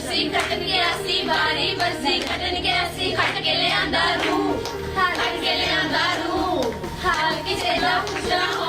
ਬਰਸੀ ਖੱਟਣ ਗਿਆ ਸੀ, ਬਾਰੀ ਬਰਸੀ ਖੱਟਣ ਗਿਆ ਸੀ, ਖੱਟ ਕੇ ਲਿਆਂਦਾ ਰੂ ਖੱਟ ਕੇ ਲਿਆਂਦਾ ਰੂ ਹਾਲ ਕਿਸੇ ਦਾ ਪੁੱਛਣਾ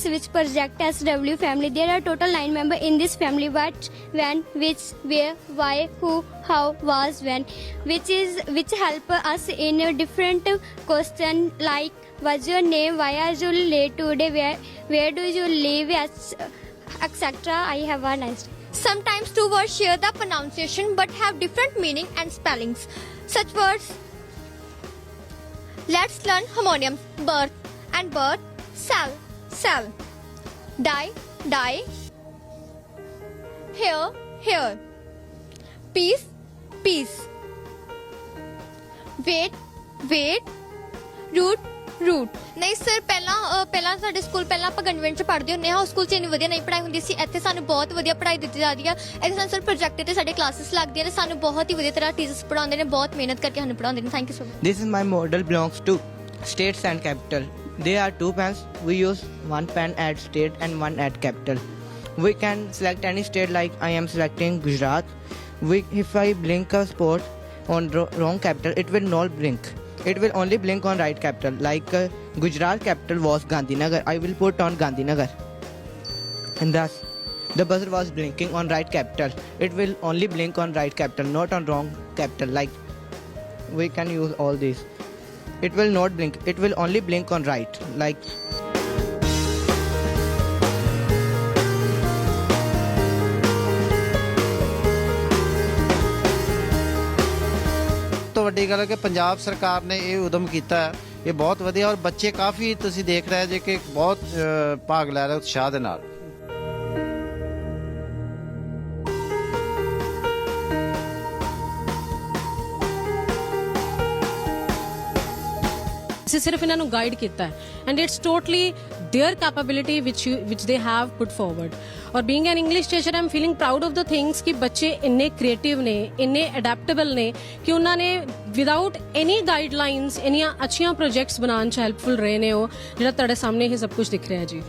This which project SW family. There are total nine members in this family. What, when, which, where, why, who, how, was, when, which is which help us in a different question like what's your name, why are you late today, where where do you live, etc. I have a nice. Sometimes two words share the pronunciation but have different meaning and spellings. Such words. Let's learn harmoniums. Birth and birth. Cell, cell. Die, die. Here, here. Peace, peace. Wait, wait. Root, root. ਨਹੀਂ sir ਪਹਿਲਾਂ ਅਹ, ਪਹਿਲਾਂ ਸਾਡੇ school ਪਹਿਲਾਂ ਆਪਾਂ ਕਨਵੈਂਟ ਚ ਪੜ੍ਹਦੇ ਹੁੰਦੇ ਹਾਂ ਉਸ ਸਕੂਲ ਚ ਇੰਨੀ ਵਧੀਆ ਨਹੀਂ ਪੜ੍ਹਾਈ ਹੁੰਦੀ ਸੀ ਇੱਥੇ ਸਾਨੂੰ ਬਹੁਤ ਵਧੀਆ ਪੜ੍ਹਾਈ ਦਿੱਤੀ ਜਾਂਦੀ ਆ ਇੱਥੇ ਸਾਨੂੰ ਸਰ ਪ੍ਰੋਜੈਕਟ ਤੇ ਸਾਡੇ ਕਲਾਸਿਸ ਲੱਗਦੀਆਂ ਨੇ ਸਾਨੂੰ ਬਹੁਤ ਹੀ ਵਧੀਆ ਤਰ੍ਹਾਂ ਟੀਚਰਸ ਪੜ੍ਹਾਉਂਦੇ ਨੇ ਬਹੁਤ ਮਿਹਨਤ ਕਰਕੇ ਸਾਨੂੰ ਪੜ੍ਹਾਉਂਦੇ ਨੇ thank you so much This is my model belongs to states and capital. There are two pens. We use one pen at state and one at capital. We can select any state like I am selecting Gujarat. We, if I blink a spot on ro- wrong capital, it will not blink. It will only blink on right capital. Like uh, Gujarat capital was Gandhinagar. I will put on Gandhinagar. And thus, the buzzer was blinking on right capital. It will only blink on right capital, not on wrong capital. Like we can use all these it will not blink. It will only blink on right. Like ਤੋਂ ਵੱਡੀ ਗੱਲ ਹੈ ਕਿ ਪੰਜਾਬ ਸਰਕਾਰ ਨੇ ਇਹ ਉਦਮ ਕੀਤਾ ਹੈ। ਇਹ ਬਹੁਤ ਵਧੀਆ ਔਰ ਬੱਚੇ ਕਾਫੀ ਤੁਸੀਂ ਦੇਖ ਰਹੇ ਜੇ ਕਿ ਬਹੁਤ ਅ, ਭਾਗ ਲੈ ਰਹੇ ਉਤਸ਼ਾਹ ਦੇ ਨਾਲ। ਅਸੀਂ ਸਿਰਫ ਇਹਨਾਂ ਨੂੰ ਗਾਈਡ ਕੀਤਾ ਹੈ and it's totally their capability which you which they have put forward ਔਰ being an English teacher I'm feeling proud of the things ਕਿ ਬੱਚੇ ਇੰਨੇ ਕ੍ਰੀਏਟਿਵ ਨੇ ਇੰਨੇ ਅਡੈਪਟੇਬਲ ਨੇ ਕਿ ਉਹਨਾਂ ਨੇ ਵਿਦਆਊਟ ਐਨੀ ਗਾਈਡਲਾਈਨਸ ਇੰਨੀਆਂ ਅੱਛੀਆਂ ਪ੍ਰੋਜੈਕਟਸ ਬਣਾਉਣ ਚ ਹੈਲਪਫੁਲ ਰਹੇ ਨੇ ਉਹ ਜਿਹੜਾ ਤੁਹਾਡੇ ਸਾਹਮਣੇ ਇਹ ਸਭ ਕੁਝ ਦਿਖ ਰਿਹਾ ਹੈ ਜੀ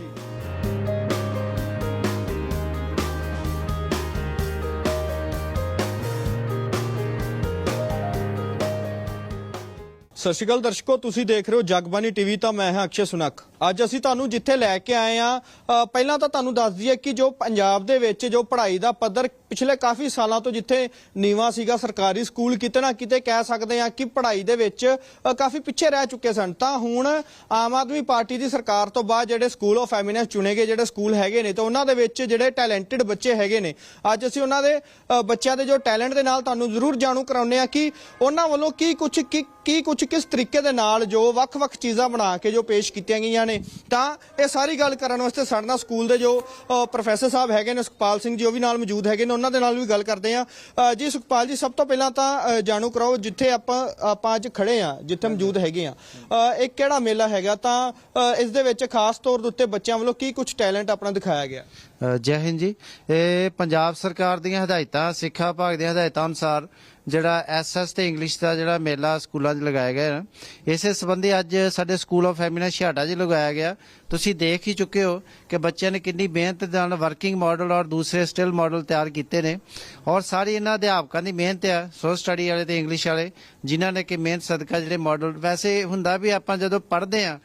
ਸਤਿ ਸ਼੍ਰੀ ਅਕਾਲ ਦਰਸ਼ਕੋ, ਤੁਸੀਂ ਦੇਖ ਰਹੇ ਹੋ ਜਗਬਾਨੀ ਟੀਵੀ, ਤਾਂ ਮੈਂ ਹਾਂ ਅਕਸ਼ੇ ਸੁਨਕ ਅੱਜ ਅਸੀਂ ਤੁਹਾਨੂੰ ਜਿੱਥੇ ਲੈ ਕੇ ਆਏ ਆ ਪਹਿਲਾਂ ਤਾਂ ਤੁਹਾਨੂੰ ਦੱਸ ਦਈਏ ਕਿ ਜੋ ਪੰਜਾਬ ਦੇ ਵਿੱਚ ਜੋ ਪੜ੍ਹਾਈ ਦਾ ਪੱਧਰ ਪਿਛਲੇ ਕਾਫੀ ਸਾਲਾਂ ਤੋਂ ਜਿੱਥੇ ਨੀਵਾ ਸੀਗਾ ਸਰਕਾਰੀ ਸਕੂਲ, ਕਿਤੇ ਨਾ ਕਿਤੇ ਕਹਿ ਸਕਦੇ ਆ ਕਿ ਪੜ੍ਹਾਈ ਦੇ ਵਿੱਚ ਕਾਫੀ ਪਿੱਛੇ ਰਹਿ ਚੁੱਕੇ ਸਨ। ਤਾਂ ਹੁਣ ਆਮ ਆਦਮੀ ਪਾਰਟੀ ਦੀ ਸਰਕਾਰ ਤੋਂ ਬਾਅਦ ਜਿਹੜੇ ਸਕੂਲ ਆਫ ਐਮੀਨੈਂਸ ਚੁਣੇ ਗਏ ਜਿਹੜੇ ਸਕੂਲ ਹੈਗੇ ਨੇ, ਤਾਂ ਉਹਨਾਂ ਦੇ ਵਿੱਚ ਜਿਹੜੇ ਟੈਲੈਂਟਡ ਬੱਚੇ ਹੈਗੇ ਨੇ, ਅੱਜ ਅਸੀਂ ਉਹਨਾਂ ਦੇ ਬੱਚਿਆਂ ਦੇ ਜੋ ਟੈਲੈਂਟ ਦੇ ਨਾਲ ਤੁਹਾਨੂੰ ਜ਼ਰੂਰ ਜਾਣੂ ਕਰਾਉਂਦੇ ਆ ਕਿ ਉਹਨਾਂ ਵੱਲੋਂ ਕੀ ਕੁਝ ਕੀ ਕੀ ਕੁਝ ਕਿਸ ਤਰੀਕੇ ਦੇ ਨਾਲ ਜੋ ਵੱਖ-ਵੱਖ ਚੀਜ਼ਾਂ ਬਣਾ ਕੇ ਜੋ ਪੇਸ਼ ਕੀਤੀਆਂ ਗਈਆਂ ਨੇ ਤਾਂ ਇਹ ਸਾਰੀ ਗੱਲ ਕਰਨ ਵਾਸਤੇ ਸਾਡੇ ਨਾਲ ਸਕੂਲ ਦੇ ਜੋ ਪ੍ਰੋਫੈਸਰ ਸਾਹਿਬ ਹੈਗੇ ਨੇ ਸੁਖਪਾਲ ਸਿੰਘ ਜੀ ਉਹ ਵੀ ਨਾਲ ਮੌਜੂਦ ਹੈਗੇ ਨੇ ਉਹਨਾਂ ਦੇ ਨਾਲ ਵੀ ਗੱਲ ਕਰਦੇ ਆ ਜੀ ਸੁਖਪਾਲ ਜੀ ਸਭ ਤੋਂ ਪਹਿਲਾਂ ਤਾਂ ਜਾਣੂ ਕਰਾਓ ਜਿੱਥੇ ਆਪਾਂ ਆਪਾਂ ਅੱਜ ਖੜੇ ਆ ਜਿੱਥੇ ਮੌਜੂਦ ਹੈਗੇ ਆ ਇਹ ਕਿਹੜਾ ਮੇਲਾ ਹੈਗਾ? ਤਾਂ ਇਸ ਦੇ ਵਿੱਚ ਖਾਸ ਤੌਰ ਦੇ ਉੱਤੇ ਬੱਚਿਆਂ ਵੱਲੋਂ ਕੀ ਕੁਝ ਟੈਲੈਂਟ ਆਪਣਾ ਦਿਖਾਇਆ ਗਿਆ? ਜੈ ਹਿੰਦ ਜੀ। ਇਹ ਪੰਜਾਬ ਸਰਕਾਰ ਦੀਆਂ ਹਦਾਇਤਾਂ ਸਿੱਖਿਆ ਵਿਭਾਗ ਦੀਆਂ ਹਦਾਇਤਾਂ ਅਨੁਸਾਰ ਜਿਹੜਾ ਐਸਐਸ ਤੇ ਇੰਗਲਿਸ਼ ਦਾ ਜਿਹੜਾ ਮੇਲਾ ਸਕੂਲਾਂ 'ਚ ਲਗਾਇਆ ਗਿਆ ਹੈ। ਇਸੇ ਸੰਬੰਧੀ ਅੱਜ ਸਾਡੇ ਸਕੂਲ ਆਫ ਫੈਮਿਨਾ ਛਿਆਟਾ 'ਚ ਲਗਾਇਆ ਗਿਆ। ਤੁਸੀਂ ਦੇਖ ਹੀ ਚੁੱਕੇ ਹੋ ਕਿ ਬੱਚਿਆਂ ਨੇ ਕਿੰਨੀ ਮਿਹਨਤ ਨਾਲ ਵਰਕਿੰਗ ਮਾਡਲ ਔਰ ਦੂਸਰੇ ਸਟਿਲ ਮਾਡਲ ਤਿਆਰ ਕੀਤੇ ਨੇ। ਔਰ ਸਾਰੀ ਇਹਨਾਂ ਅਧਿਆਪਕਾਂ ਦੀ ਮਿਹਨਤ ਹੈ ਸੋ ਸਟੱਡੀ ਵਾਲੇ ਤੇ ਇੰਗਲਿਸ਼ ਵਾਲੇ, ਜਿਨ੍ਹਾਂ ਨੇ ਕਿ ਮਿਹਨਤ ਸਦਕਾ ਜਿਹੜੇ ਮਾਡਲ ਵੈਸੇ ਹੁੰਦਾ ਵੀ ਆਪਾਂ ਜਦੋਂ ਪੜ੍ਹਦੇ ਆ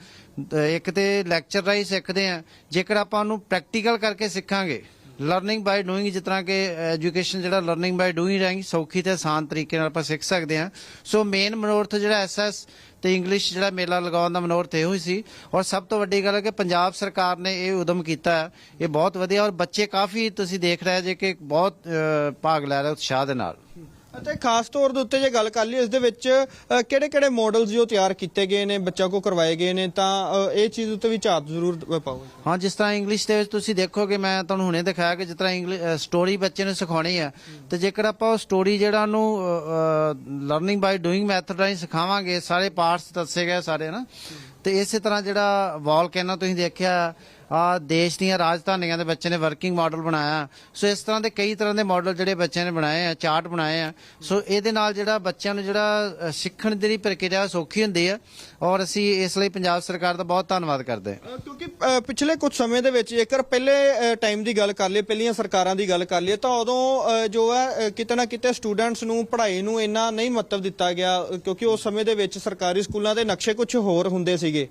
ਇੱਕ ਤੇ ਲੈਕਚਰ ਰਾਹੀਂ ਸਿੱਖਦੇ ਆ ਜੇਕਰ ਆਪਾਂ ਉਹਨੂੰ ਪ੍ਰੈਕਟੀਕਲ ਕਰਕੇ ਸਿੱਖਾਂਗੇ ਲਰਨਿੰਗ ਬਾਈ ਡੂਇੰਗ ਜਿਸ ਤਰ੍ਹਾਂ ਕਿ ਐਜੂਕੇਸ਼ਨ ਜਿਹੜਾ ਲਰਨਿੰਗ ਬਾਈ ਡੂਇੰਗ ਰਾਹੀਂ ਸੌਖੀ ਤੇ ਆਸਾਨ ਤਰੀਕੇ ਨਾਲ ਆਪਾਂ ਸਿੱਖ ਸਕਦੇ ਹਾਂ। ਸੋ ਮੇਨ ਮਨੋਰਥ ਜਿਹੜਾ ਐਸਐਸ ਤੇ ਇੰਗਲਿਸ਼ ਜਿਹੜਾ ਮੇਲਾ ਲਗਾਉਣ ਦਾ ਮਨੋਰਥ ਇਹੋ ਹੀ ਸੀ। ਔਰ ਸਭ ਤੋਂ ਵੱਡੀ ਗੱਲ ਹੈ ਕਿ ਪੰਜਾਬ ਸਰਕਾਰ ਨੇ ਇਹ ਉਦਮ ਕੀਤਾ ਇਹ ਬਹੁਤ ਵਧੀਆ ਔਰ ਬੱਚੇ ਕਾਫੀ ਤੁਸੀਂ ਦੇਖ ਰਹੇ ਜੇ ਕਿ ਬਹੁਤ ਭਾਗ ਲੈ ਰਹੇ ਉਤਸ਼ਾਹ ਦੇ ਨਾਲ। ਅਤੇ ਖਾਸ ਤੌਰ ਦੇ ਉੱਤੇ ਜੇ ਗੱਲ ਕਰ ਲਈ ਇਸ ਦੇ ਵਿੱਚ ਕਿਹੜੇ-ਕਿਹੜੇ ਮਾਡਲਸ ਜੋ ਤਿਆਰ ਕੀਤੇ ਗਏ ਨੇ, ਬੱਚਿਆਂ ਕੋ ਕਰਵਾਏ ਗਏ ਨੇ, ਤਾਂ ਇਹ ਚੀਜ਼ ਉੱਤੇ ਵੀ ਝਾਤ ਜ਼ਰੂਰ ਪਾਓ। ਹਾਂ, ਜਿਸ ਤਰ੍ਹਾਂ ਇੰਗਲਿਸ਼ ਦੇ ਵਿੱਚ ਤੁਸੀਂ ਦੇਖੋਗੇ, ਮੈਂ ਤੁਹਾਨੂੰ ਹੁਣੇ ਦਿਖਾਇਆ ਕਿ ਜਿਸ ਤਰ੍ਹਾਂ ਇੰਗਲਿਸ਼ ਸਟੋਰੀ ਬੱਚੇ ਨੂੰ ਸਿਖਾਉਣੀ ਹੈ, ਤੇ ਜੇਕਰ ਆਪਾਂ ਉਹ ਸਟੋਰੀ ਜਿਹੜਾ ਉਹਨੂੰ ਲਰਨਿੰਗ ਬਾਈ ਡੂਇੰਗ ਮੈਥਡ ਰਾਹੀਂ ਸਿਖਾਵਾਂਗੇ, ਸਾਰੇ ਪਾਰਟਸ ਦੱਸੇ ਗਏ ਸਾਰੇ ਨਾ ਤੇ ਇਸੇ ਤਰ੍ਹਾਂ ਜਿਹੜਾ ਵੋਲਕੈਨੋ ਤੁਸੀਂ ਦੇਖਿਆ ਆ ਦੇਸ਼ ਦੀਆਂ ਰਾਜਧਾਨੀਆਂ ਦੇ ਬੱਚੇ ਨੇ ਵਰਕਿੰਗ ਮਾਡਲ ਬਣਾਇਆ। ਸੋ ਇਸ ਤਰ੍ਹਾਂ ਦੇ ਕਈ ਤਰ੍ਹਾਂ ਦੇ ਮਾਡਲ ਜਿਹੜੇ ਬੱਚਿਆਂ ਨੇ ਬਣਾਏ ਆ ਚਾਰਟ ਬਣਾਏ ਆ। ਸੋ ਇਹਦੇ ਨਾਲ ਜਿਹੜਾ ਬੱਚਿਆਂ ਨੂੰ ਜਿਹੜਾ ਸਿੱਖਣ ਦੀ ਪ੍ਰਕਿਰਿਆ ਸੌਖੀ ਹੁੰਦੀ ਹੈ ਔਰ ਅਸੀਂ ਇਸ ਲਈ ਪੰਜਾਬ ਸਰਕਾਰ ਦਾ ਬਹੁਤ ਧੰਨਵਾਦ ਕਰਦੇ ਹਾਂ। ਕਿਉਂਕਿ ਪਿਛਲੇ ਕੁਝ ਸਮੇਂ ਦੇ ਵਿੱਚ ਜੇਕਰ ਪਹਿਲੇ ਟਾਈਮ ਦੀ ਗੱਲ ਕਰ ਲਈਏ, ਪਹਿਲੀਆਂ ਸਰਕਾਰਾਂ ਦੀ ਗੱਲ ਕਰ ਲਈਏ, ਤਾਂ ਉਦੋਂ ਜੋ ਹੈ ਕਿਤੇ ਨਾ ਕਿਤੇ ਸਟੂਡੈਂਟਸ ਨੂੰ, ਪੜ੍ਹਾਈ ਨੂੰ ਇੰਨਾ ਨਹੀਂ ਮਹੱਤਵ ਦਿੱਤਾ ਗਿਆ। ਕਿਉਂਕਿ ਉਸ ਸਮੇਂ ਦੇ ਵਿੱਚ ਸਰਕਾਰੀ ਸਕੂਲਾਂ ਦੇ ਨਕਸ਼ੇ ਕੁਝ ਹੋਰ ਹੁੰਦੇ ਸੀਗੇ।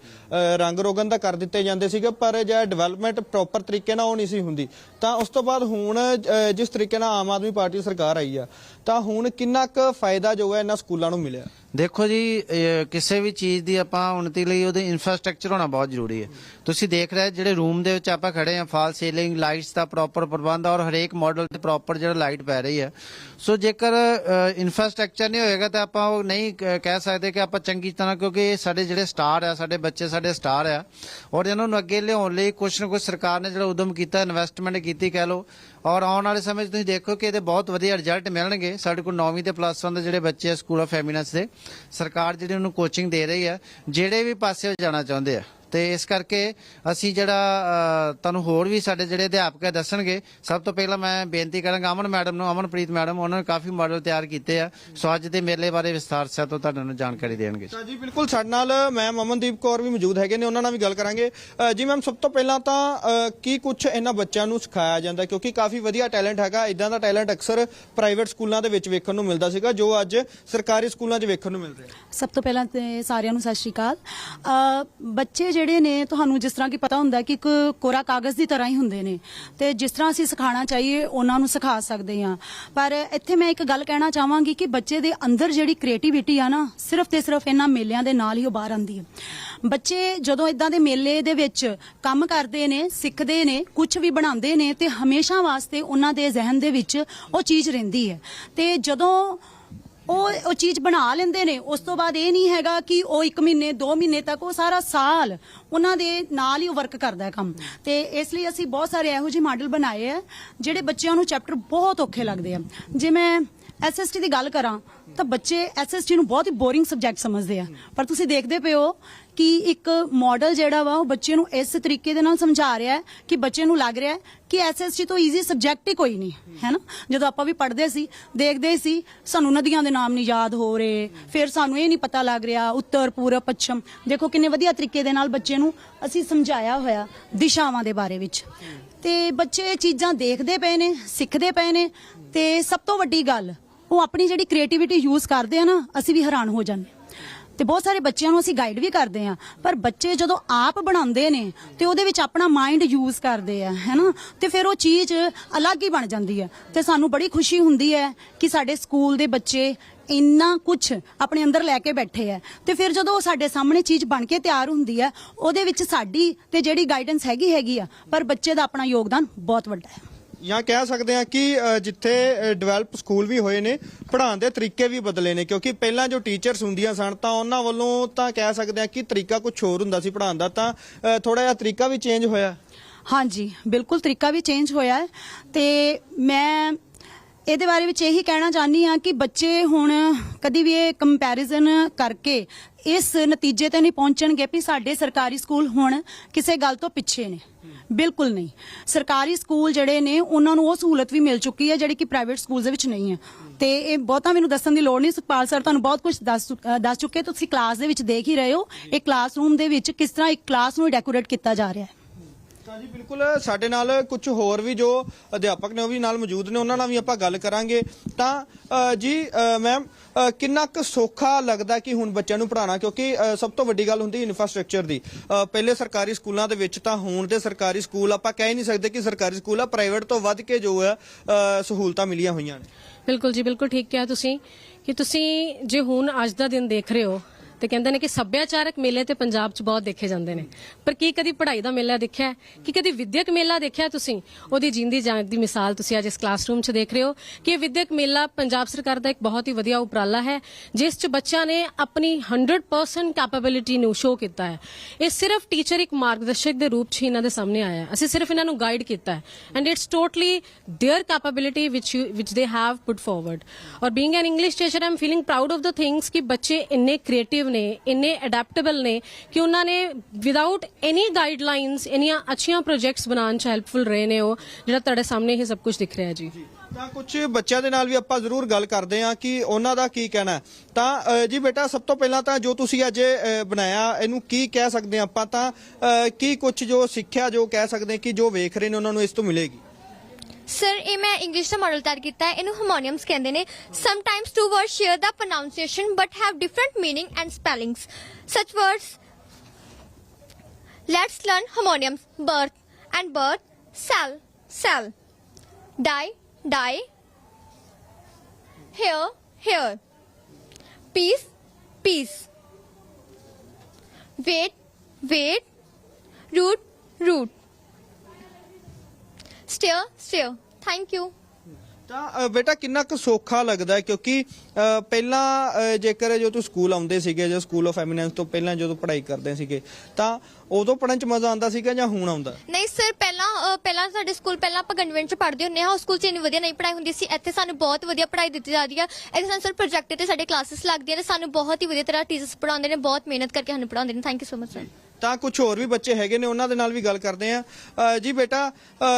ਰੰਗ ਰੋਗਨ ਦਾ ਕਰ ਦਿੱਤੇ ਜਾਂਦੇ ਸੀਗੇ, ਪਰ ਜਿਹੜਾ ਡਿਵੈਲਪਮੈਂਟ ਪ੍ਰੋਪਰ ਤਰੀਕੇ ਨਾਲ ਉਹ ਨਹੀਂ ਸੀ ਹੁੰਦੀ। ਤਾਂ ਉਸ ਤੋਂ ਬਾਅਦ ਹੁਣ ਅ, ਜਿਸ ਤਰੀਕੇ ਨਾਲ ਆਮ ਆਦਮੀ ਪਾਰਟੀ ਸਰਕਾਰ ਆਈ ਆ ਤਾਂ ਹੁਣ ਕਿੰਨਾ ਕੁ ਫਾਇਦਾ ਜੋ ਹੈ ਇਹਨਾਂ ਸਕੂਲਾਂ ਨੂੰ ਮਿਲਿਆ? ਦੇਖੋ ਜੀ ਕਿਸੇ ਵੀ ਚੀਜ਼ ਦੀ ਆਪਾਂ ਉન્નਤੀ ਲਈ ਉਹਦੇ ਇਨਫਰਾਸਟ੍ਰਕਚਰ ਹੋਣਾ ਬਹੁਤ ਜ਼ਰੂਰੀ ਹੈ। ਤੁਸੀਂ ਦੇਖ ਰਹੇ ਜਿਹੜੇ ਰੂਮ ਦੇ ਵਿੱਚ ਆਪਾਂ ਖੜੇ ਆ ਫਾਲ ਸੀਲਿੰਗ ਲਾਈਟਸ ਦਾ ਪ੍ਰੋਪਰ ਪ੍ਰਬੰਧ ਔਰ ਹਰੇਕ ਮਾਡਲ ਤੇ ਪ੍ਰੋਪਰ ਜਿਹੜਾ ਲਾਈਟ ਪੈ ਰਹੀ ਹੈ। ਸੋ ਜੇਕਰ ਇਨਫਰਾਸਟ੍ਰਕਚਰ ਨਹੀਂ ਹੋਏਗਾ ਤਾਂ ਆਪਾਂ ਉਹ ਨਹੀਂ ਕਹਿ ਸਕਦੇ ਕਿ ਆਪਾਂ ਚੰਗੀ ਤਰ੍ਹਾਂ ਕਿਉਂਕਿ ਇਹ ਸਾਡੇ ਜਿਹੜੇ ਸਟਾਰ ਆ, ਸਾਡੇ ਬੱਚੇ ਸਾਡੇ ਸਟਾਰ ਆ। ਔਰ ਇਹਨਾਂ ਨੂੰ ਅੱਗੇ ਲਿਆਉਣ ਲਈ ਕੁਝ ਨਾ ਕੁਝ ਸਰਕਾਰ ਨੇ ਜਿਹੜਾ ਉਦਮ ਕੀਤਾ ਇਨਵੈਸਟਮੈਂਟ ਕੀਤੀ ਕਹਿ ਲਓ ਔਰ ਆਉਣ ਵਾਲੇ ਸਮੇਂ 'ਚ ਤੁਸੀਂ ਦੇਖੋ ਕਿ ਇਹਦੇ ਬਹੁਤ ਵਧੀਆ ਰਿਜ਼ਲਟ ਮਿਲਣਗੇ। ਸਾਡੇ ਕੋਲ 9ਵੀਂ ਤੇ ਪਲੱਸ 1 ਦੇ ਜਿਹੜੇ ਬੱਚੇ ਆ ਸਕੂਲ ਆਫ ਫੈਮਿਨਸ ਦੇ, ਸਰਕਾਰ ਜਿਹੜੀ ਉਹਨੂੰ ਕੋਚਿੰਗ ਦੇ ਰਹੀ ਆ, ਜਿਹੜੇ ਵੀ ਪਾਸੇ ਉਹ ਜਾਣਾ ਚਾਹੁੰਦੇ ਆ। ਤੇ ਇਸ ਕਰਕੇ ਅਸੀਂ ਜਿਹੜਾ ਤੁਹਾਨੂੰ ਹੋਰ ਵੀ ਸਾਡੇ ਜਿਹੜੇ ਅਧਿਆਪਕ ਆ ਦੱਸਣਗੇ। ਸਭ ਤੋਂ ਪਹਿਲਾਂ ਮੈਂ ਬੇਨਤੀ ਕਰਾਂਗਾ ਅਮਨ ਮੈਡਮ ਨੂੰ ਅਮਨਪ੍ਰੀਤ ਮੈਡਮ ਉਹਨਾਂ ਨੇ ਕਾਫੀ ਮਾਡਲ ਤਿਆਰ ਕੀਤੇ ਆ। ਸੋ ਅੱਜ ਦੇ ਮੇਲੇ ਬਾਰੇ ਵਿਸਥਾਰ ਸਹਿਤ ਤੋਂ ਤੁਹਾਨੂੰ ਜਾਣਕਾਰੀ ਦੇਣਗੇ। ਤਾਂ ਜੀ ਬਿਲਕੁਲ ਸਾਡੇ ਨਾਲ ਮੈਮ ਅਮਨਦੀਪ ਕੌਰ ਵੀ ਮੌਜੂਦ ਹੈਗੇ ਨੇ ਉਹਨਾਂ ਨਾਲ ਵੀ ਗੱਲ ਕਰਾਂਗੇ। ਜੀ ਮੈਮ ਸਭ ਤੋਂ ਪਹਿਲਾਂ ਤਾਂ ਕੀ ਕੁਝ ਇਹਨਾਂ ਬੱਚਿਆਂ ਨੂੰ ਸਿਖਾਇਆ ਜਾਂਦਾ? ਕਿਉਂਕਿ ਕਾਫੀ ਵਧੀਆ ਟੈਲੈਂਟ ਹੈਗਾ। ਇਦਾਂ ਦਾ ਟੈਲੈਂਟ ਅਕਸਰ ਪ੍ਰਾਈਵੇਟ ਸਕੂਲਾਂ ਦੇ ਵਿੱਚ ਵੇਖਣ ਨੂੰ ਮਿਲਦਾ ਸੀਗਾ ਜੋ ਅੱਜ ਸਰਕਾਰੀ ਸਕੂਲਾਂ 'ਚ ਵੇਖਣ ਨੂੰ ਮਿਲ ਰਿਹਾ ਸਭ ਤੋਂ ਪਹਿਲਾਂ ਤੇ ਸਾਰਿਆਂ ਨੂੰ ਸਤਿ ਸ਼੍ਰੀ ਅਕਾਲ। ਬੱਚੇ ਜਿਹੜੇ ਨੇ, ਤੁਹਾਨੂੰ ਜਿਸ ਤਰ੍ਹਾਂ ਕਿ ਪਤਾ ਹੁੰਦਾ ਕਿ ਇੱਕ ਕੋਰਾ ਕਾਗਜ਼ ਦੀ ਤਰ੍ਹਾਂ ਹੀ ਹੁੰਦੇ ਨੇ। ਤੇ ਜਿਸ ਤਰ੍ਹਾਂ ਅਸੀਂ ਸਿਖਾਉਣਾ ਚਾਹੀਏ, ਉਹਨਾਂ ਨੂੰ ਸਿਖਾ ਸਕਦੇ ਹਾਂ। ਪਰ ਇੱਥੇ ਮੈਂ ਇੱਕ ਗੱਲ ਕਹਿਣਾ ਚਾਹਾਂਗੀ ਕਿ ਬੱਚੇ ਦੇ ਅੰਦਰ ਜਿਹੜੀ ਕ੍ਰੀਏਟੀਵਿਟੀ ਆ ਨਾ, ਸਿਰਫ ਤੇ ਸਿਰਫ ਇਹਨਾਂ ਮੇਲਿਆਂ ਦੇ ਨਾਲ ਹੀ ਉਹ ਬਾਹਰ ਆਉਂਦੀ ਹੈ ਬੱਚੇ ਜਦੋਂ ਇਦਾਂ ਦੇ ਮੇਲੇ ਦੇ ਵਿੱਚ ਕੰਮ ਕਰਦੇ ਨੇ, ਸਿੱਖਦੇ ਨੇ ਕੁਝ ਵੀ ਬਣਾਉਂਦੇ ਨੇ, ਤੇ ਹਮੇਸ਼ਾ ਵਾਸਤੇ ਉਹਨਾਂ ਦੇ ਜ਼ਿਹਨ ਦੇ ਵਿੱਚ ਉਹ ਚੀਜ਼ ਰਹਿੰਦੀ ਹੈ। ਤੇ ਜਦੋਂ ਉਹ ਉਹ ਚੀਜ਼ ਬਣਾ ਲੈਂਦੇ ਨੇ। ਉਸ ਤੋਂ ਬਾਅਦ ਇਹ ਨਹੀਂ ਹੈਗਾ ਕਿ ਉਹ 1 ਮਹੀਨੇ 2 ਮਹੀਨੇ ਤੱਕ ਉਹ ਸਾਰਾ ਸਾਲ ਉਹਨਾਂ ਦੇ ਨਾਲ ਹੀ ਉਹ ਵਰਕ ਕਰਦਾ ਹੈ ਕੰਮ। ਤੇ ਇਸ ਲਈ ਅਸੀਂ ਬਹੁਤ ਸਾਰੇ ਇਹੋ ਜਿਹੇ ਮਾਡਲ ਬਣਾਏ ਆ, ਜਿਹੜੇ ਬੱਚਿਆਂ ਨੂੰ ਚੈਪਟਰ ਬਹੁਤ ਔਖੇ ਲੱਗਦੇ ਆ। ਜੇ ਮੈਂ ਐਸਐਸਟੀ ਦੀ ਗੱਲ ਕਰਾਂ ਤਾਂ ਬੱਚੇ ਐਸਐਸਟੀ ਨੂੰ ਬਹੁਤ ਹੀ ਬੋਰਿੰਗ ਸਬਜੈਕਟ ਸਮਝਦੇ ਆ। ਪਰ ਤੁਸੀਂ ਦੇਖਦੇ ਪਏ ਹੋ ਕਿ ਇੱਕ ਮਾਡਲ ਜਿਹੜਾ ਵਾ, ਉਹ ਬੱਚੇ ਨੂੰ ਇਸ ਤਰੀਕੇ ਦੇ ਨਾਲ ਸਮਝਾ ਰਿਹਾ ਹੈ ਕਿ ਬੱਚੇ ਨੂੰ ਲੱਗ ਰਿਹਾ ਹੈ ਕਿ ਐਸਐਸਟੀ ਤੋਂ ਈਜ਼ੀ ਸਬਜੈਕਟ ਹੀ ਕੋਈ ਨਹੀਂ, ਹੈ ਨਾ? ਜਦੋਂ ਆਪਾਂ ਵੀ ਪੜ੍ਹਦੇ ਸੀ, ਦੇਖਦੇ ਸੀ, ਸਾਨੂੰ ਨਦੀਆਂ ਦੇ ਨਾਮ ਨਹੀਂ ਯਾਦ ਹੋ ਰਹੇ, ਫਿਰ ਸਾਨੂੰ ਇਹ ਨਹੀਂ ਪਤਾ ਲੱਗ ਰਿਹਾ, ਉੱਤਰ, ਪੂਰਬ, ਪੱਛਮ। ਦੇਖੋ ਕਿੰਨੇ ਵਧੀਆ ਤਰੀਕੇ ਦੇ ਨਾਲ ਬੱਚੇ ਨੂੰ ਅਸੀਂ ਸਮਝਾਇਆ ਹੋਇਆ ਦਿਸ਼ਾਵਾਂ ਦੇ ਬਾਰੇ ਵਿੱਚ। ਤੇ ਬੱਚੇ ਇਹ ਚੀਜ਼ਾਂ ਦੇਖਦੇ ਪਏ ਨੇ, ਸਿੱਖਦੇ ਪਏ ਨੇ। ਤੇ ਸਭ ਤੋਂ ਵੱਡੀ ਗੱਲ ਉਹ ਆਪਣੀ ਜਿਹੜੀ ਕ੍ਰੀਏਟੀਵਿਟੀ ਯੂਜ਼ ਕਰਦੇ ਆ ਨਾ, ਅਸੀਂ ਵੀ ਹੈਰਾਨ ਹੋ ਜਾਂਦੇ ਹਾਂ। ਤੇ ਬਹੁਤ ਸਾਰੇ ਬੱਚਿਆਂ ਨੂੰ ਅਸੀਂ ਗਾਈਡ ਵੀ ਕਰਦੇ ਆ ਪਰ ਬੱਚੇ ਜਦੋਂ ਆਪ ਬਣਾਉਂਦੇ ਨੇ, ਤੇ ਉਹਦੇ ਵਿੱਚ ਆਪਣਾ ਮਾਈਂਡ ਯੂਜ਼ ਕਰਦੇ ਆ, ਹੈਨਾ? ਤੇ ਫਿਰ ਉਹ ਚੀਜ਼ ਅਲੱਗ ਹੀ ਬਣ ਜਾਂਦੀ ਹੈ। ਤੇ ਸਾਨੂੰ ਬੜੀ ਖੁਸ਼ੀ ਹੁੰਦੀ ਹੈ ਕਿ ਸਾਡੇ ਸਕੂਲ ਦੇ ਬੱਚੇ ਇੰਨਾ ਕੁਝ ਆਪਣੇ ਅੰਦਰ ਲੈ ਕੇ ਬੈਠੇ ਆ। ਤੇ ਫਿਰ ਜਦੋਂ ਉਹ ਸਾਡੇ ਸਾਹਮਣੇ ਚੀਜ਼ ਬਣ ਕੇ ਤਿਆਰ ਹੁੰਦੀ ਹੈ, ਉਹਦੇ ਵਿੱਚ ਸਾਡੀ ਤੇ ਜਿਹੜੀ ਗਾਈਡੈਂਸ ਹੈਗੀ ਹੈਗੀ ਆ, ਪਰ ਬੱਚੇ ਦਾ ਆਪਣਾ ਯੋਗਦਾਨ ਬਹੁਤ ਵੱਡਾ ਹੈ। ਜਾਂ ਕਹਿ ਸਕਦੇ ਹਾਂ ਕਿ ਅ, ਜਿੱਥੇ ਡਿਵੈਲਪ ਸਕੂਲ ਵੀ ਹੋਏ ਨੇ ਪੜ੍ਹਾਉਣ ਦੇ ਤਰੀਕੇ ਵੀ ਬਦਲੇ ਨੇ ਕਿਉਂਕਿ ਪਹਿਲਾਂ ਜੋ ਟੀਚਰਸ ਹੁੰਦੀਆਂ ਸਨ ਤਾਂ ਉਹਨਾਂ ਵੱਲੋਂ ਤਾਂ ਕਹਿ ਸਕਦੇ ਹਾਂ ਕਿ ਤਰੀਕਾ ਕੁਝ ਹੋਰ ਹੁੰਦਾ ਸੀ ਪੜ੍ਹਾਉਣ ਦਾ ਤਾਂ ਥੋੜਾ ਜਿਹਾ ਤਰੀਕਾ ਵੀ ਚੇਂਜ ਹੋਇਆ। ਹਾਂਜੀ ਬਿਲਕੁਲ ਤਰੀਕਾ ਵੀ ਚੇਂਜ ਹੋਇਆ ਹੈ ਤੇ ਮੈਂ ਇਹਦੇ ਬਾਰੇ ਵਿੱਚ ਇਹੀ ਕਹਿਣਾ ਚਾਹਨੀ ਆ ਕਿ ਬੱਚੇ ਹੁਣ ਕਦੀ ਵੀ ਇਹ ਕੰਪੈਰੀਜ਼ਨ ਕਰਕੇ ਇਸ ਨਤੀਜੇ ਤੇ ਨਹੀਂ ਪਹੁੰਚਣਗੇ ਵੀ ਸਾਡੇ ਸਰਕਾਰੀ ਸਕੂਲ ਹੁਣ ਕਿਸੇ ਗੱਲ ਤੋਂ ਪਿੱਛੇ ਨੇ। ਬਿਲਕੁਲ ਨਹੀਂ। ਸਰਕਾਰੀ ਸਕੂਲ ਜਿਹੜੇ ਨੇ, ਉਹਨਾਂ ਨੂੰ ਉਹ ਸਹੂਲਤ ਵੀ ਮਿਲ ਚੁੱਕੀ ਹੈ ਜਿਹੜੀ ਕਿ ਪ੍ਰਾਈਵੇਟ ਸਕੂਲ ਦੇ ਵਿੱਚ ਨਹੀਂ ਹੈ। ਤੇ ਇਹ ਬਹੁਤਾ ਮੈਨੂੰ ਦੱਸਣ ਦੀ ਲੋੜ ਨਹੀਂ। ਸੁਖਪਾਲ ਸਰ ਤੁਹਾਨੂੰ ਬਹੁਤ ਕੁਝ ਦੱਸ ਦੱਸ ਚੁੱਕੇ। ਤੁਸੀਂ ਕਲਾਸ ਦੇ ਵਿੱਚ ਦੇਖ ਹੀ ਰਹੇ ਹੋ। ਇਹ ਕਲਾਸਰੂਮ ਦੇ ਵਿੱਚ ਕਿਸ ਤਰ੍ਹਾਂ ਇੱਕ ਕਲਾਸ ਨੂੰ ਡੈਕੋਰੇਟ ਕੀਤਾ ਜਾ ਰਿਹਾ ਹੈ। ਤਾਂ ਜੀ ਬਿਲਕੁਲ ਸਾਡੇ ਨਾਲ ਕੁਝ ਹੋਰ ਵੀ ਜੋ ਅਧਿਆਪਕ ਨੇ ਉਹ ਵੀ ਨਾਲ ਮੌਜੂਦ ਨੇ, ਉਹਨਾਂ ਨਾਲ ਵੀ ਆਪਾਂ ਗੱਲ ਕਰਾਂਗੇ। ਤਾਂ ਜੀ ਮੈਮ ਕਿੰਨਾ ਕੁ ਸੌਖਾ ਲੱਗਦਾ ਕਿ ਹੁਣ ਬੱਚਿਆਂ ਨੂੰ ਪੜਾਉਣਾ ਕਿਉਂਕਿ ਸਭ ਤੋਂ ਵੱਡੀ ਗੱਲ ਹੁੰਦੀ ਇਨਫਰਾਸਟ੍ਰਕਚਰ ਦੀ। ਪਹਿਲੇ ਸਰਕਾਰੀ ਸਕੂਲਾਂ ਦੇ ਵਿੱਚ ਤਾਂ ਹੁਣ ਦੇ ਸਰਕਾਰੀ ਸਕੂਲ ਆਪਾਂ ਕਹਿ ਨਹੀਂ ਸਕਦੇ ਕਿ ਸਰਕਾਰੀ ਸਕੂਲ ਆ ਪ੍ਰਾਈਵੇਟ ਤੋਂ ਵੱਧ ਕੇ ਜੋ ਹੈ ਸਹੂਲਤਾਂ ਮਿਲੀਆਂ ਹੋਈਆਂ ਨੇ। ਬਿਲਕੁਲ ਜੀ, ਬਿਲਕੁਲ ਠੀਕ ਕਿਹਾ ਤੁਸੀਂ ਕਿ ਤੁਸੀਂ ਜੇ ਹੁਣ ਅੱਜ ਦਾ ਦਿਨ ਦੇਖ ਰਹੇ ਹੋ ਤੇ ਕਹਿੰਦੇ ਨੇ ਕਿ ਸੱਭਿਆਚਾਰਕ ਮੇਲੇ ਤੇ ਪੰਜਾਬ 'ਚ ਬਹੁਤ ਦੇਖੇ ਜਾਂਦੇ ਨੇ ਪਰ ਕੀ ਕਦੀ ਪੜ੍ਹਾਈ ਦਾ ਮੇਲਾ ਦੇਖਿਆ ਹੈ? ਕੀ ਕਦੀ ਵਿਦਿਅਕ ਮੇਲਾ ਦੇਖਿਆ ਤੁਸੀਂ ਉਹਦੀ ਜਿੰਦੀ ਜਾਨ ਦੀ ਮਿਸਾਲ ਤੁਸੀਂ ਅੱਜ ਇਸ ਕਲਾਸਰੂਮ 'ਚ ਦੇਖ ਰਹੇ ਹੋ ਕਿ ਇਹ ਵਿਦਿਅਕ ਮੇਲਾ ਪੰਜਾਬ ਸਰਕਾਰ ਦਾ ਇੱਕ ਬਹੁਤ ਹੀ ਵਧੀਆ ਉਪਰਾਲਾ ਹੈ ਜਿਸ 'ਚ ਬੱਚਿਆਂ ਨੇ ਆਪਣੀ 100% ਕੈਪੇਬਿਲਿਟੀ ਨੂੰ ਸ਼ੋਅ ਕੀਤਾ ਹੈ ਇਹ ਸਿਰਫ ਟੀਚਰ ਇੱਕ ਮਾਰਗਦਰਸ਼ਕ ਦੇ ਰੂਪ 'ਚ ਹੀ ਇਹਨਾਂ ਦੇ ਸਾਹਮਣੇ ਆਇਆ ਹੈ ਅਸੀਂ ਸਿਰਫ ਇਹਨਾਂ ਨੂੰ ਗਾਈਡ ਕੀਤਾ ਹੈ and it's totally their capability which you which they have put forward ਔਰ being an english teacher i'm feeling proud of the things ਕਿ ਬੱਚੇ ਇੰਨੇ ਕ੍ਰੀਏਟਿਵ ਨੇ, ਇੰਨੇ ਅਡੈਪਟੇਬਲ ਨੇ ਕਿ ਉਹਨਾਂ ਨੇ ਵਿਦਆਊਟ ਐਨੀ ਗਾਈਡਲਾਈਨਸ ਇੰਨੀਆਂ ਅੱਛੀਆਂ ਪ੍ਰੋਜੈਕਟਸ ਬਣਾਉਣ ਚ ਹੈਲਪਫੁਲ ਰਹੇ ਨੇ ਉਹ, ਜਿਹੜਾ ਤੁਹਾਡੇ ਸਾਹਮਣੇ ਇਹ ਸਭ ਕੁਝ ਦਿਖ ਰਿਹਾ ਜੀ। ਤਾਂ ਕੁਝ ਬੱਚਿਆਂ ਦੇ ਨਾਲ ਵੀ ਆਪਾਂ ਜ਼ਰੂਰ ਗੱਲ ਕਰਦੇ ਹਾਂ ਕਿ ਉਹਨਾਂ ਦਾ ਕੀ ਕਹਿਣਾ ਤਾਂ ਜੀ ਬੇਟਾ, ਸਭ ਤੋਂ ਪਹਿਲਾਂ ਤਾਂ ਜੋ ਤੁਸੀਂ ਅੱਜ ਬਣਾਇਆ, ਇਹਨੂੰ ਕੀ ਕਹਿ ਸਕਦੇ ਹਾਂ ਆਪਾਂ ਤਾਂ ਕੀ ਕੁਝ ਜੋ ਸਿੱਖਿਆ ਜੋ ਕਹਿ ਸਕਦੇ ਹਾਂ ਕਿ ਜੋ ਵੇਖ ਰਹੇ ਨੇ ਉਹਨਾਂ ਨੂੰ ਇਸ ਤੋਂ ਮਿਲੇਗੀ? Sir, ਇਹ ਮੈਂ ਇੰਗਲਿਸ਼ ਦਾ ਮਾਡਲ ਤਿਆਰ ਕੀਤਾ ਹੈ ਇਹਨੂੰ ਹਮੋਨੀਅਮਸ ਕਹਿੰਦੇ ਨੇ sometimes two word share the pronunciation but have different meaning and spellings such words let's learn homonyms berth and birth sell cell die die here here peace peace wait wait root root steer steer thank you. ਤਾਂ ਅ, ਬੇਟਾ ਕਿੰਨਾ ਕੁ ਸੌਖਾ ਲੱਗਦਾ ਹੈ? ਕਿਉਂਕਿ ਅ, ਪਹਿਲਾਂ ਅ, ਜੇਕਰ ਜੋ ਤੂੰ ਸਕੂਲ ਆਉਂਦੇ ਸੀਗੇ ਜੋ ਸਕੂਲ ਆਫ ਐਮੀਨੈਂਸ ਤੋਂ ਪਹਿਲਾਂ ਜਦੋਂ ਪੜ੍ਹਾਈ ਕਰਦੇ ਸੀਗੇ ਤਾਂ ਉਦੋਂ ਪੜ੍ਹਨ ਚ ਮਜ਼ਾ ਆਉਂਦਾ ਸੀਗਾ ਜਾਂ ਹੁਣ ਆਉਂਦਾ? ਨਹੀਂ ਸਰ ਪਹਿਲਾਂ ਅਹ, ਪਹਿਲਾਂ ਸਾਡੇ ਸਕੂਲ ਪਹਿਲਾਂ ਆਪਾਂ ਗਨਵੈਂਟ ਚ ਪੜ੍ਹਦੇ ਹੁੰਦੇ ਹਾਂ ਉਸ ਸਕੂਲ ਚ ਇੰਨੀ ਵਧੀਆ ਨਹੀਂ ਪੜ੍ਹਾਈ ਹੁੰਦੀ ਸੀ। ਇੱਥੇ ਸਾਨੂੰ ਬਹੁਤ ਵਧੀਆ ਪੜ੍ਹਾਈ ਦਿੱਤੀ ਜਾਂਦੀ ਆ। ਇੱਥੇ ਸਾਨੂੰ ਸਰ ਪ੍ਰੋਜੈਕਟ ਤੇ ਸਾਡੇ ਕਲਾਸਿਸ ਲੱਗਦੀਆਂ ਨੇ ਸਾਨੂੰ ਬਹੁਤ ਹੀ ਵਧੀਆ ਤਰ੍ਹਾਂ ਟੀਚਰਸ ਪੜ੍ਹਾਉਂਦੇ ਨੇ ਬਹੁਤ ਮਿਹਨਤ ਕਰਕੇ ਸਾਨੂੰ ਪੜ੍ਹਾਉਂਦੇ ਨੇ। Thank you so much sir ਤਾਂ ਕੁਝ ਹੋਰ ਵੀ ਬੱਚੇ ਹੈਗੇ ਨੇ ਉਹਨਾਂ ਦੇ ਨਾਲ ਵੀ ਗੱਲ ਕਰਦੇ ਆ ਜੀ ਬੇਟਾ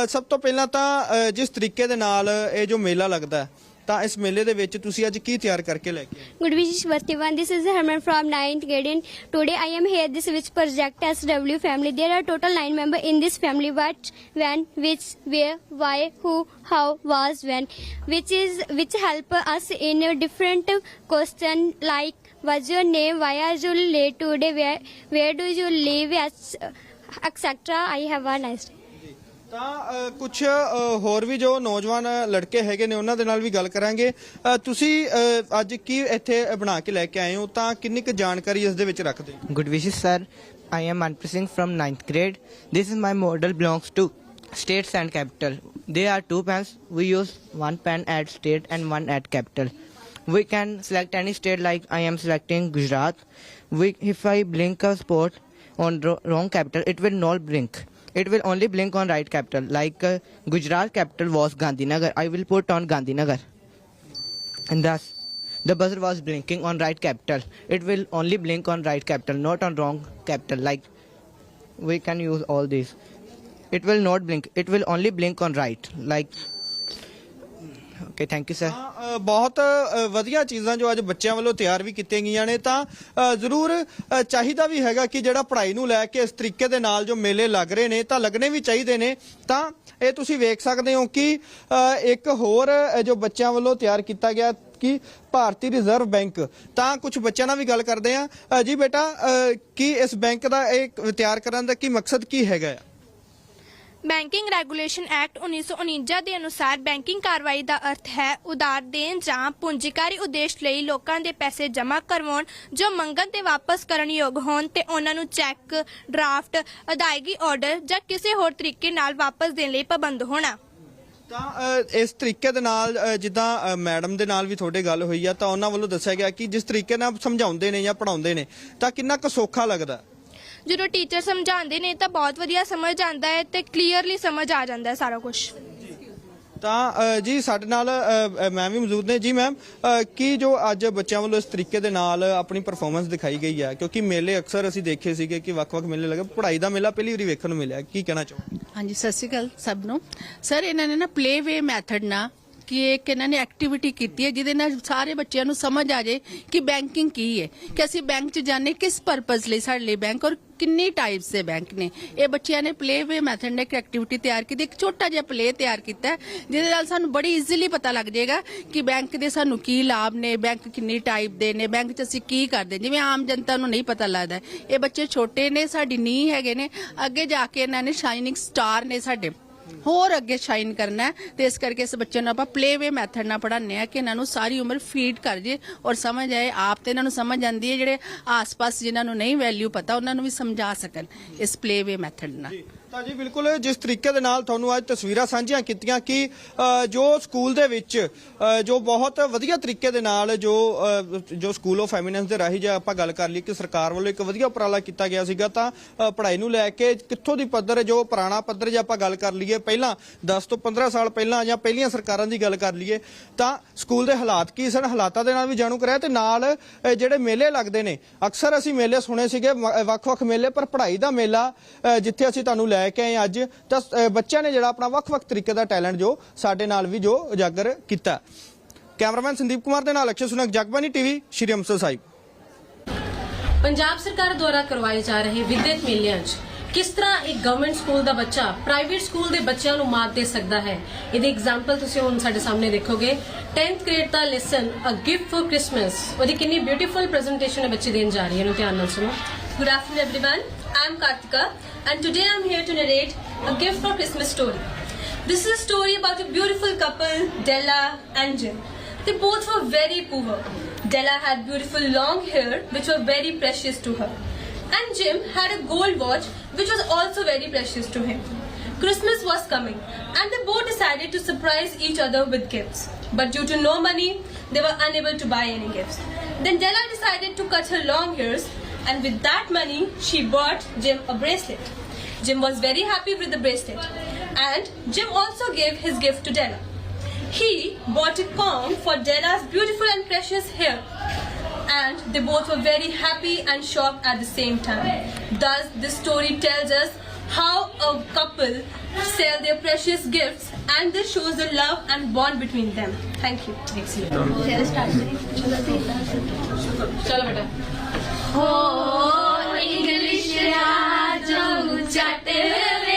ਸਭ ਤੋਂ ਪਹਿਲਾਂ ਤਾਂ ਜਿਸ ਤਰੀਕੇ ਦੇ ਨਾਲ ਇਹ ਜੋ ਮੇਲਾ ਲੱਗਦਾ ਹੈ ਤਾਂ ਇਸ ਮੇਲੇ ਦੇ ਵਿੱਚ ਤੁਸੀਂ ਅੱਜ ਕੀ ਤਿਆਰ ਕਰਕੇ ਲੈ ਕੇ ਆਏ good wish ਵਰਤਿਵਾਨ this is Harman from 9th grade and today I am here this which project S W family there are total 9 member in this family what when which where why who how was when which is which help us in different question like what's your name, why are you late today, where where do you live, etc. I have a nice day. ਤਾਂ ਕੁਝ ਹੋਰ ਵੀ ਜੋ ਨੌਜਵਾਨ ਲੜਕੇ ਹੈਗੇ ਨੇ ਉਹਨਾਂ ਦੇ ਨਾਲ ਵੀ ਗੱਲ ਕਰਾਂਗੇ ਤੁਸੀਂ ਅੱਜ ਕੀ ਇੱਥੇ ਬਣਾ ਕੇ ਲੈ ਕੇ ਆਏ ਹੋ ਤਾਂ ਕਿੰਨੀ ਕੁ ਜਾਣਕਾਰੀ ਇਸ ਦੇ ਵਿੱਚ ਰੱਖਦੇ ਹੋ Good wishes, sir. I am Manpreet Singh from 9th grade. This is my model belongs to states and capital. There are two pens. We use one pen at state and one at capital. We can select any state like I am selecting Gujarat. We, if I blink a spot on wrong capital, it will not blink. It will only blink on right capital. Like uh, Gujarat capital was Gandhinagar. I will put on Gandhinagar. And thus, the buzzer was blinking on right capital. It will only blink on right capital, not on wrong capital. Like we can use all these. It will not blink. It will only blink on right. Like. Okay, thank you, sir. ਬਹੁਤ ਵਧੀਆ ਚੀਜ਼ਾਂ ਜੋ ਅੱਜ ਬੱਚਿਆਂ ਵੱਲੋਂ ਤਿਆਰ ਵੀ ਕੀਤੀਆਂ ਗਈਆਂ ਨੇ, ਤਾਂ ਜ਼ਰੂਰ ਚਾਹੀਦਾ ਵੀ ਹੈਗਾ ਕਿ ਜਿਹੜਾ ਪੜ੍ਹਾਈ ਨੂੰ ਲੈ ਕੇ ਇਸ ਤਰੀਕੇ ਦੇ ਨਾਲ ਜੋ ਮੇਲੇ ਲੱਗ ਰਹੇ ਨੇ, ਤਾਂ ਲੱਗਣੇ ਵੀ ਚਾਹੀਦੇ ਨੇ। ਤਾਂ ਇਹ ਤੁਸੀਂ ਵੇਖ ਸਕਦੇ ਹੋ ਕਿ ਇੱਕ ਹੋਰ ਜੋ ਬੱਚਿਆਂ ਵੱਲੋਂ ਤਿਆਰ ਕੀਤਾ ਗਿਆ ਕਿ ਭਾਰਤੀ ਰਿਜ਼ਰਵ ਬੈਂਕ ਤਾਂ ਕੁਝ ਬੱਚਿਆਂ ਨਾਲ ਵੀ ਗੱਲ ਕਰਦੇ ਆ ਜੀ ਬੇਟਾ ਕੀ ਇਸ ਬੈਂਕ ਦਾ ਇਹ ਤਿਆਰ ਕਰਨ ਦਾ ਕੀ ਮਕਸਦ ਕੀ ਹੈਗਾ ਆ ਬੈਂਕਿੰਗ ਰੈਗੂਲੇਸ਼ਨ ਐਕਟ 1949 ਦੇ ਅਨੁਸਾਰ ਬੈਂਕਿੰਗ ਕਾਰਵਾਈ ਦਾ ਅਰਥ ਹੈ ਉਧਾਰ ਦੇਣ ਜਾਂ ਪੂੰਜੀਕਾਰੀ ਉਦੇਸ਼ ਲਈ ਲੋਕਾਂ ਦੇ ਪੈਸੇ ਜਮ੍ਹਾਂ ਕਰਵਾਉਣ ਜੋ ਮੰਗਣ ਤੇ ਵਾਪਸ ਕਰਨ ਯੋਗ ਹੋਣ ਤੇ ਉਹਨਾਂ ਨੂੰ ਚੈੱਕ ਡਰਾਫਟ ਅਦਾਇਗੀ ਆਰਡਰ ਜਾਂ ਕਿਸੇ ਹੋਰ ਤਰੀਕੇ ਨਾਲ ਵਾਪਸ ਦੇਣ ਲਈ ਪਾਬੰਦ ਹੋਣਾ। ਤਾਂ ਅ, ਇਸ ਤਰੀਕੇ ਦੇ ਨਾਲ ਅ, ਜਿੱਦਾਂ ਮੈਡਮ ਦੇ ਨਾਲ ਵੀ ਤੁਹਾਡੇ ਗੱਲ ਹੋਈ ਆ ਤਾਂ ਉਹਨਾਂ ਵੱਲੋਂ ਦੱਸਿਆ ਗਿਆ ਕਿ ਜਿਸ ਤਰੀਕੇ ਨਾਲ ਸਮਝਾਉਂਦੇ ਨੇ ਜਾਂ ਪੜਾਉਂਦੇ ਨੇ ਤਾਂ ਕਿੰਨਾ ਕੁ ਸੌਖਾ ਲੱਗਦਾ? ਜਦੋਂ ਟੀਚਰ ਸਮਝਾਉਂਦੇ ਨੇ ਤਾਂ ਬਹੁਤ ਵਧੀਆ ਸਮਝ ਆਉਂਦਾ ਹੈ ਤੇ ਕਲੀਅਰਲੀ ਸਮਝ ਆ ਜਾਂਦਾ ਹੈ ਸਾਰਾ ਕੁਝ ਤਾਂ ਜੀ ਸਾਡੇ ਨਾਲ ਮੈਮ ਵੀ ਮੌਜੂਦ ਨੇ। ਜੀ ਮੈਮ ਕੀ ਜੋ ਅੱਜ ਬੱਚਿਆਂ ਵੱਲੋਂ ਇਸ ਤਰੀਕੇ ਦੇ ਨਾਲ ਆਪਣੀ ਪਰਫਾਰਮੈਂਸ ਦਿਖਾਈ ਗਈ ਹੈ? ਕਿਉਂਕਿ ਮੇਲੇ ਅਕਸਰ ਅਸੀਂ ਦੇਖੇ ਸੀਗੇ ਕਿ ਵੱਖ-ਵੱਖ ਮੇਲੇ ਲੱਗੇ। ਪੜ੍ਹਾਈ ਦਾ ਮੇਲਾ ਪਹਿਲੀ ਵਾਰੀ ਵੇਖਣ ਨੂੰ ਮਿਲਿਆ। ਕੀ ਕਹਿਣਾ ਚਾਹੋ ਹਾਂਜੀ ਸਤਿ ਸ਼੍ਰੀ ਅਕਾਲ ਸਭ ਨੂੰ। ਸਰ ਇਹਨਾਂ ਨੇ ਨਾ ਪਲੇ ਵੇ ਮੈਥਡ ਨਾਲ ਕਿ ਇੱਕ ਇਹਨਾਂ ਨੇ ਐਕਟੀਵਿਟੀ ਕੀਤੀ ਹੈ ਜਿਹਦੇ ਨਾਲ ਸਾਰੇ ਬੱਚਿਆਂ ਨੂੰ ਸਮਝ ਆ ਜਾਏ ਕਿ ਬੈਂਕਿੰਗ ਕੀ ਹੈ। ਕਿ ਅਸੀਂ ਬੈਂਕ 'ਚ ਜਾਣੇ ਕਿਸ ਪਰਪਸ ਲਈ ਸਾਡੇ ਲਈ ਬੈਂਕ ਔਰ ਕਿੰਨੀ ਟਾਈਪਸ ਦੇ ਬੈਂਕ ਨੇ। ਇਹ ਬੱਚਿਆਂ ਨੇ ਪਲੇ ਵੇ ਮੈਥਡ ਨੇ ਇੱਕ ਐਕਟੀਵਿਟੀ ਤਿਆਰ ਕੀਤੀ, ਇੱਕ ਛੋਟਾ ਜਿਹਾ ਪਲੇ ਤਿਆਰ ਕੀਤਾ, ਜਿਹਦੇ ਨਾਲ ਸਾਨੂੰ ਬੜੀ ਈਜ਼ੀਲੀ ਪਤਾ ਲੱਗ ਜਾਏਗਾ ਕਿ ਬੈਂਕ ਦੇ ਸਾਨੂੰ ਕੀ ਲਾਭ ਨੇ ਬੈਂਕ ਕਿੰਨੀ ਟਾਈਪ ਦੇ ਨੇ ਬੈਂਕ 'ਚ ਅਸੀਂ ਕੀ ਕਰਦੇ ਜਿਵੇਂ ਆਮ ਜਨਤਾ ਨੂੰ ਨਹੀਂ ਪਤਾ ਲੱਗਦਾ। ਇਹ ਬੱਚੇ ਛੋਟੇ ਨੇ, ਸਾਡੀ ਨੀਂਹ ਹੈਗੇ ਨੇ, ਅੱਗੇ ਜਾ ਕੇ ਇਹਨਾਂ ਨੇ ਸ਼ਾਈਨਿੰਗ ਸਟਾਰ ਨੇ ਸਾਡੇ। ਹੋਰ ਅੱਗੇ ਸ਼ਾਈਨ ਕਰਨਾ ਹੈ। ਤੇ ਇਸ ਕਰਕੇ ਇਸ ਬੱਚੇ ਨੂੰ ਆਪਾਂ ਪਲੇਵੇ ਮੈਥਡ ਨਾਲ ਪੜਾਉਂਦੇ ਆ ਕਿ ਇਹਨਾਂ ਨੂੰ ਸਾਰੀ ਉਮਰ ਫੀਡ ਕਰ ਜੇ ਔਰ ਸਮਝ ਆਏ। ਆਪ ਤੇ ਇਹਨਾਂ ਨੂੰ ਸਮਝ ਆਂਦੀ ਹੈ, ਜਿਹੜੇ ਆਸ-ਪਾਸ ਜਿਨ੍ਹਾਂ ਨੂੰ ਨਹੀਂ ਵੈਲਿਊ ਪਤਾ, ਉਹਨਾਂ ਨੂੰ ਵੀ ਸਮਝਾ ਸਕਣ ਇਸ ਪਲੇਵੇ ਮੈਥਡ ਨਾਲ। ਤਾਂ ਜੀ ਬਿਲਕੁਲ ਜਿਸ ਤਰੀਕੇ ਦੇ ਨਾਲ ਤੁਹਾਨੂੰ ਅੱਜ ਤਸਵੀਰਾਂ ਸਾਂਝੀਆਂ ਕੀਤੀਆਂ ਕਿ ਜੋ ਸਕੂਲ ਦੇ ਵਿੱਚ ਜੋ ਬਹੁਤ ਵਧੀਆ ਤਰੀਕੇ ਦੇ ਨਾਲ ਜੋ ਜੋ ਸਕੂਲ ਆਫ ਐਮੀਨੈਂਸ ਦੇ ਰਾਹੀਂ ਜੇ ਆਪਾਂ ਗੱਲ ਕਰ ਲਈ ਕਿ ਸਰਕਾਰ ਵੱਲੋਂ ਇੱਕ ਵਧੀਆ ਉਪਰਾਲਾ ਕੀਤਾ ਗਿਆ ਸੀਗਾ ਤਾਂ ਪੜ੍ਹਾਈ ਨੂੰ ਲੈ ਕੇ ਕਿੱਥੋਂ ਦੀ ਪੱਧਰ ਜੋ ਪੁਰਾਣਾ ਪੱਧਰ ਜੇ ਆਪਾਂ ਗੱਲ ਕਰ ਲਈਏ ਪਹਿਲਾਂ 10 ਤੋਂ 15 ਸਾਲ ਪਹਿਲਾਂ ਜਾਂ ਪਹਿਲੀਆਂ ਸਰਕਾਰਾਂ ਦੀ ਗੱਲ ਕਰ ਲਈਏ ਤਾਂ ਸਕੂਲ ਦੇ ਹਾਲਾਤ ਕੀ ਸਨ? ਹਾਲਾਤਾਂ ਦੇ ਨਾਲ ਵੀ ਜਾਣੂ ਕਰਿਆ ਤੇ ਨਾਲ ਜਿਹੜੇ ਮੇਲੇ ਲੱਗਦੇ ਨੇ, ਅਕਸਰ ਅਸੀਂ ਮੇਲੇ ਸੁਣੇ ਸੀਗੇ ਵੱਖ-ਵੱਖ ਮੇਲੇ ਪਰ ਪੜ੍ਹਾਈ ਦਾ ਮੇਲਾ ਜਿੱਥੇ ਅਸੀਂ ਤੁਹਾਨੂੰ ਲੈ ਕੇ ਆਏ ਅੱਜ। ਤਾਂ ਬੱਚਿਆਂ ਨੇ ਜਿਹੜਾ ਆਪਣਾ ਵੱਖ-ਵੱਖ ਤਰੀਕੇ ਦਾ ਟੈਲੈਂਟ ਜੋ ਸਾਡੇ ਨਾਲ ਵੀ ਜੋ ਉਜਾਗਰ ਕੀਤਾ। ਕੈਮਰਾਮੈਨ ਸੰਦੀਪ ਕੁਮਾਰ ਦੇ ਨਾਲ ਅਕਸ਼ੇ ਸੁਨਕ ਜਗਬਾਨੀ ਟੀਵੀ ਸ਼੍ਰੀ ਅੰਮ੍ਰਿਤਸਰ ਸਾਹਿਬ। ਪੰਜਾਬ ਸਰਕਾਰ ਦੁਆਰਾ ਕਰਵਾਏ ਜਾ ਰਹੇ ਵਿਦਿਅਕ ਮੇਲਿਆਂ 'ਚ ਕਿਸ ਤਰ੍ਹਾਂ ਇੱਕ ਗਵਰਨਮੈਂਟ ਸਕੂਲ ਦਾ ਬੱਚਾ ਪ੍ਰਾਈਵੇਟ ਸਕੂਲ ਦੇ ਬੱਚਿਆਂ ਨੂੰ ਮਾਤ ਦੇ ਸਕਦਾ ਹੈ? ਇਹਦੀ ਐਗਜ਼ਾਮਪਲ ਤੁਸੀਂ ਹੁਣ ਸਾਡੇ ਸਾਹਮਣੇ ਦੇਖੋਗੇ। 10th grade the lesson a gift for Christmas ਉਹਦੀ ਕਿੰਨੀ ਬਿਊਟੀਫੁਲ ਪ੍ਰੈਜੈਂਟੇਸ਼ਨ ਹੈ ਬੱਚੇ ਦੇਣ ਜਾ ਰਹੀ ਹੈ ਇਹਨੂੰ ਧਿਆਨ ਨਾਲ ਸੁਣੋ। Good afternoon, everyone. I'm Kartika, and today I'm here to narrate a gift for Christmas story. This is a story about a beautiful couple, Della and Jim. They both were very poor. Della had beautiful long hair, which were very precious to her, and Jim had a gold watch, which was also very precious to him. Christmas was coming, and they both decided to surprise each other with gifts. But due to no money, they were unable to buy any gifts. Then Della decided to cut her long hairs, and with that money she bought Jim a bracelet. Jim was very happy with the bracelet and Jim also gave his gift to Della. He bought a comb for Della's beautiful and precious hair and they both were very happy and shocked at the same time. Thus, this story tells us how a couple sell their precious gifts and this shows the love and bond between them. Thank you. Excellent. English Raju Jatt ਵੇ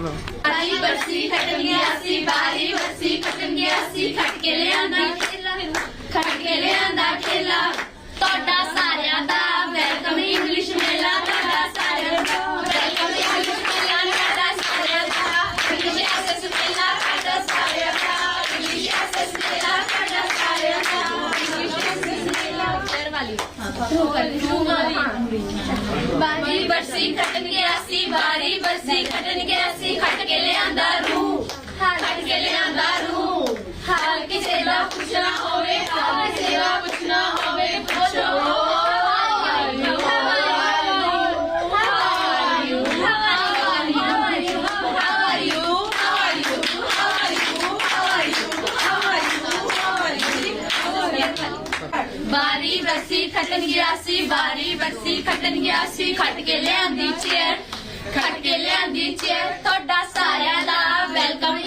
ਬਾਰੀ ਬਰਸੀ ਖਟਣ ਗਿਆ ਸੀ ਬਾਰੀ ਬਰਸੀ ਖਟਣ ਗਿਆ ਸੀ ਖਟ ਕੇ ਲਿਆਂਦਾ ਠੇਲਾ ਖਟ ਕੇ ਲਿਆਂਦਾ ਠੇਲਾ ਬਰਸੀ ਖਟਣ ਗਿਆ ਸੀ ਬਾਰੀ ਬਰਸੀ ਖਟਣ ਗਿਆ ਸੀ ਖਟ ਕੇ ਲਿਆਂਦਾ ਰੂ ਖਟ ਕੇ ਲਿਆਂਦਾ ਰੂ ਹਾਲ ਕਿਸੇ ਦਾ ਪੁੱਛਣਾ ਹੋਵੇ ਹਾਲ ਕਿਸੇ ਦਾ ਬਰਸੀ ਖਟਣ ਗਿਆ ਸੀ, ਖਟ ਕੇ ਲਿਆਂਦੀ ਚੇਅਰ ਖੱਟ ਕੇ ਲਿਆਂਦੀ ਚੇਅਰ ਤੁਹਾਡਾ ਸਾਰਿਆਂ ਦਾ ਵੈਲਕਮ